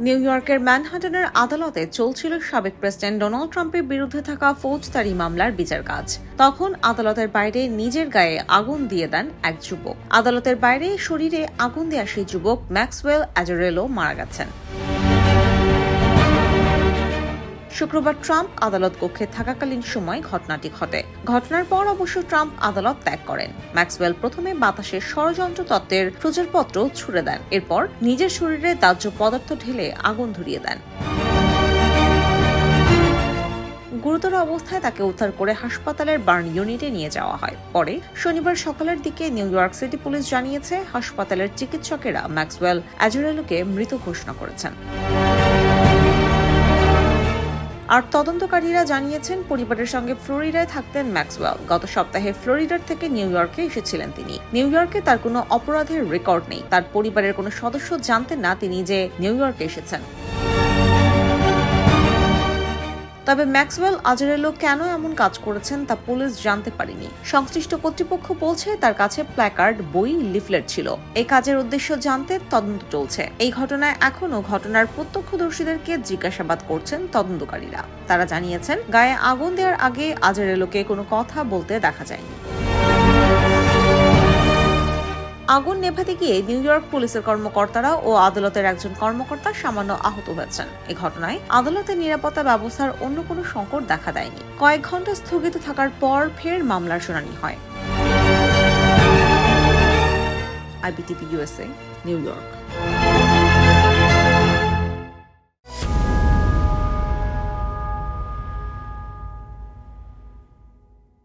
New ইয়র্কের ম্যানহাটনের আদালতে চলছিল সাবেক প্রেসিডেন্ট ডোনাল্ড ট্রাম্পের বিরুদ্ধে থাকা ফৌজদারি মামলার বিচার কাজ। তখন আদালতের বাইরে নিজের গায়ে আগুন দিয়ে দেন এক যুবক। আদালতের বাইরে শরীরে আগুন দেয়া সেই যুবক ম্যাক্সওয়েল অ্যাজোরেলো মারা গেছেন। শুক্রবার ট্রাম্প আদালত কক্ষে থাকাকালীন সময় ঘটনাটি ঘটে। ঘটনার পর অবশ্য ট্রাম্প আদালত ত্যাগ করেন। ম্যাক্সওয়েল প্রথমে বাতাসের ষড়যন্ত্র তত্ত্বের প্রচারপত্র ছুড়ে দেন। এরপর নিজের শরীরে দাহ্য পদার্থ ঢেলে আগুন ধরিয়ে দেন। গুরুতর অবস্থায় তাকে উদ্ধার করে হাসপাতালের বার্ন ইউনিটে নিয়ে যাওয়া হয়। পরে শনিবার সকালের দিকে নিউ ইয়র্ক সিটি পুলিশ জানিয়েছে, হাসপাতালের চিকিৎসকেরা ম্যাক্সওয়েল অ্যাজোরেলোকে মৃত ঘোষণা করেছেন। আর তদন্তকারীরা জানিয়েছেন পরিবারের সঙ্গে ফ্লোরিডায় থাকতেন ম্যাক্সওয়েল। গত সপ্তাহে ফ্লোরিডার থেকে নিউ ইয়র্কে এসেছিলেন তিনি। নিউ ইয়র্কে তার কোনো অপরাধের রেকর্ড নেই। তার পরিবারের কোনো সদস্য জানতেন না তিনি যে নিউ ইয়র্কে এসেছেন। তবে ম্যাক্সওয়েল আজারেলো কেন এমন কাজ করেছেন তা পুলিশ জানতে পারেনি। সংশ্লিষ্ট কর্তৃপক্ষ বলছে তার কাছে প্ল্যাকার্ড, বই, লিফলেট ছিল। এই কাজের উদ্দেশ্য জানতে তদন্ত চলছে। এই ঘটনায় এখনও ঘটনার প্রত্যক্ষদর্শীদেরকে জিজ্ঞাসাবাদ করছেন তদন্তকারীরা। তারা জানিয়েছেন, গায়ে আগুন দেওয়ার আগে আজারেলোকে কোনো কথা বলতে দেখা যায়নি। আগুন নেভাতে গিয়ে নিউ ইয়র্ক পুলিশের কর্মকর্তারা ও আদালতের একজন কর্মকর্তা সামান্য আহত হয়েছেন। এ ঘটনায় আদালতের নিরাপত্তা ব্যবস্থার অন্য কোনো সংকট দেখা দেয়নি। কয়েক ঘণ্টা স্থগিত থাকার পর ফের মামলার শুনানি হয়। IBTV USA New York.